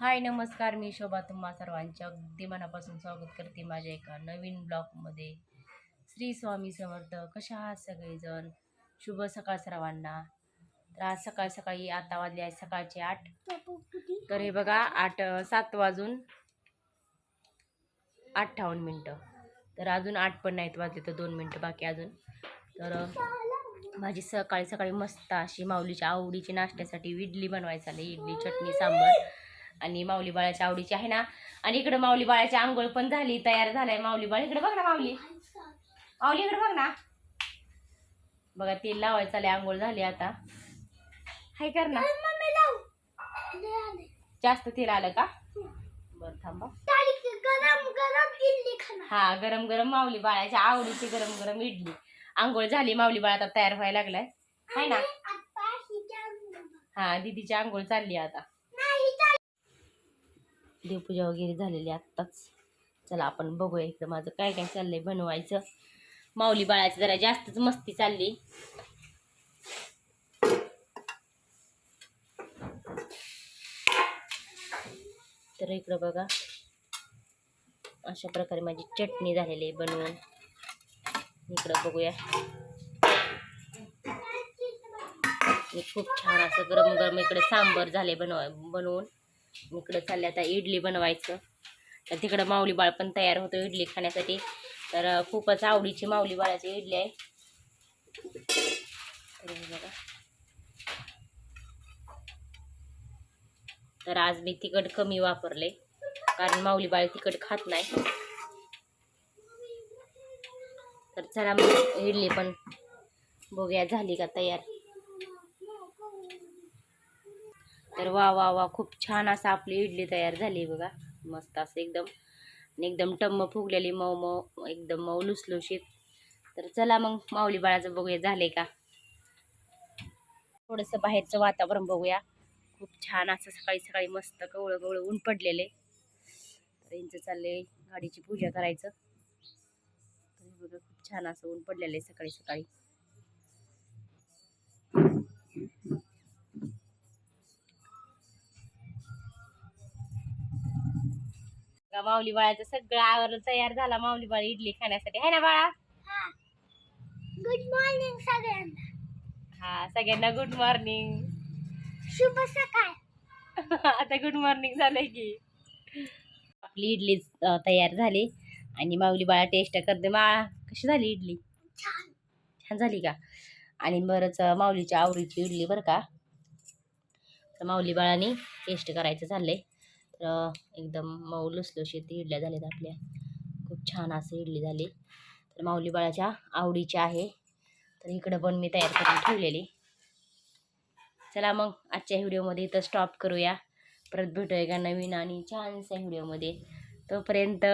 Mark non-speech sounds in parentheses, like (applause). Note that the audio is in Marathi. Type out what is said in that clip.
हाय नमस्कार. मी शोभा. तुम्हा सर्वांचे अगदी मनापासून स्वागत करते माझ्या एका नवीन ब्लॉगमध्ये. श्री स्वामी समर्थ. कशा आहात सगळेजण? शुभ सकाळ सर्वांना. तर आज सकाळ सकाळी आता वाजले आहे सकाळचे आठ. तर हे बघा आठ सात वाजून अठ्ठावन्न मिनटं. तर अजून आठ पण नाहीत वाजले तर दोन मिनटं बाकी अजून. तर माझी सकाळी सकाळी मस्त अशी माऊलीच्या आवडीची नाश्त्यासाठी इडली बनवायचं आली इडली चटणी सांबार. आणि माऊली बाळाच्या आवडीची आहे ना. आणि इकडे माऊली बाळाची आंघोळ पण झाली तयार झालाय माऊली बाळ. इकडे बघ ना माऊली. माऊली इकडे बघ ना. बघा तेल लावायचं आले आंघोळ झाली आता. हाय कर ना. जास्त तेल आलं का? बरं थांबा. गरम गरम इडली खाना हा गरम गरम माऊली बाळाच्या आवडीची गरम गरम इडली. आंघोळ झाली माऊली बाळ आता तयार व्हायला लागलाय. हाय ना. हा दीदीची आंघोळ चालली आता. देवपूजा वगैरे झालेली आत्ताच. चला आपण बघूया इकडं माझं काय काय चाललंय बनवायचं. माऊली बाळाची जरा जास्तच मस्ती चालली. तर इकडं बघा. अशा प्रकारे माझी चटणी झालेली आहे बनवून. इकडं बघूया. खूप छान असं गरम गरम इकडे सांबर झाले बनवा बनवून. इकडं चालले आता इडली बनवायचं. तर तिकडं माऊली बाळ पण तयार होतो इडली खाण्यासाठी. तर खूपच आवडीची माऊली बाळाची इडली आहे. तर बघा. तर आज मी तिखट कमी वापरले कारण माऊली बाळ तिखट खात नाही. तर चला मग इडली पण बघूया झाली का तयार. तर वा वा वा खूप छान असं आपली इडली तयार झाली बघा. मस्त असं एकदम आणि एकदम टम्म फुगलेली मऊ मऊ एकदम मऊ लुसलुशीत. तर चला मग माऊली बाळाचं बघूया झाले का? थोडंसं बाहेरचं वातावरण बघूया. खूप छान असं सकाळी सकाळी मस्त कवळं कवळं ऊन पडलेले. तर यांचं चाललंय गाडीची पूजा करायचं. बघा खूप छान असं ऊन पडलेलं आहे सकाळी सकाळी. बघा, माऊली बाळाचं सगळं आवरलं तयार झाला माऊली बाळ इडली खाण्यासाठी. आहे ना बाळा? गुड मॉर्निंग सगळ्यांना. हा सगळ्यांना गुड मॉर्निंग शुभ सकाळ. (laughs) आता गुड मॉर्निंग झालंय की. आपली इडली तयार झाली. आणि माऊली बाळा टेस्ट करते. मा कशी झाली इडली? छान. झाली का? आणि बरंच माऊलीच्या आवडीची इडली बरं का? तर माऊली बाळाने टेस्ट करायचं अं, एकदम मऊ लुसलुशीत इडल्या झाल्यात आपल्या. खूप छान असं इडली झाली. तर माऊली बाळाच्या आवडीची आहे. तर इकडं पण मी तयार करून ठेवलेली. चला मग आजच्या व्हिडिओमध्ये इथं स्टॉप करूया. परत भेटूया का नवीन आणि छानशा व्हिडिओमध्ये. तोपर्यंत